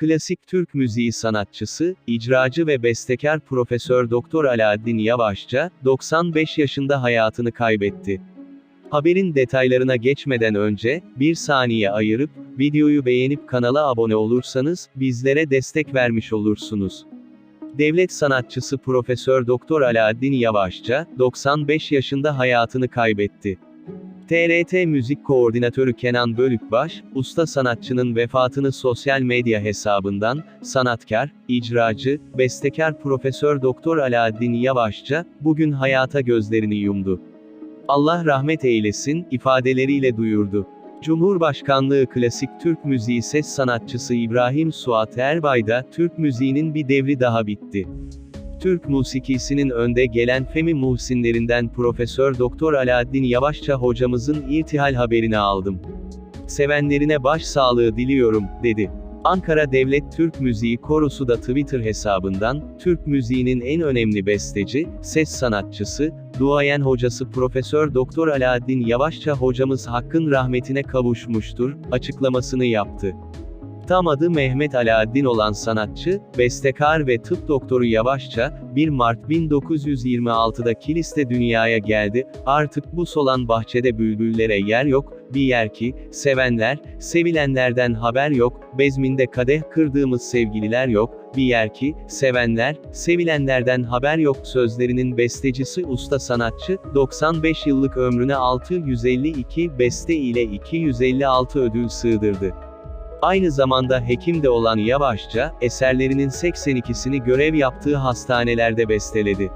Klasik Türk müziği sanatçısı, icracı ve bestekar Profesör Doktor Alaaddin Yavaşça, 95 yaşında hayatını kaybetti. Haberin detaylarına geçmeden önce, bir saniye ayırıp, videoyu beğenip kanala abone olursanız, bizlere destek vermiş olursunuz. Devlet sanatçısı Profesör Doktor Alaaddin Yavaşça, 95 yaşında hayatını kaybetti. TRT Müzik Koordinatörü Kenan Bölükbaş, usta sanatçının vefatını sosyal medya hesabından, sanatkar, icracı, bestekar Profesör Doktor Alaaddin Yavaşça, bugün hayata gözlerini yumdu. Allah rahmet eylesin, ifadeleriyle duyurdu. Cumhurbaşkanlığı Klasik Türk Müziği ses sanatçısı İbrahim Suat Erbay da, Türk müziğinin bir devri daha bitti. Türk musikisinin önde gelen Femi muhsinlerinden Profesör Doktor Alaaddin Yavaşça hocamızın irtihal haberini aldım. Sevenlerine başsağlığı diliyorum, dedi. Ankara Devlet Türk Müziği Korosu da Twitter hesabından, Türk müziğinin en önemli besteci, ses sanatçısı, duayen hocası Profesör Doktor Alaaddin Yavaşça hocamız hakkın rahmetine kavuşmuştur, açıklamasını yaptı. Tam adı Mehmet Alaaddin olan sanatçı, bestekar ve tıp doktoru Yavaşça, 1 Mart 1926'da Kilis'te dünyaya geldi, artık bu solan bahçede bülbüllere yer yok, bir yer ki, sevenler, sevilenlerden haber yok, bezminde kadeh kırdığımız sevgililer yok, bir yer ki, sevenler, sevilenlerden haber yok. Sözlerinin bestecisi usta sanatçı, 95 yıllık ömrüne 652 beste ile 256 ödül sığdırdı. Aynı zamanda hekim de olan Yavaşça, eserlerinin 82'sini görev yaptığı hastanelerde besteledi.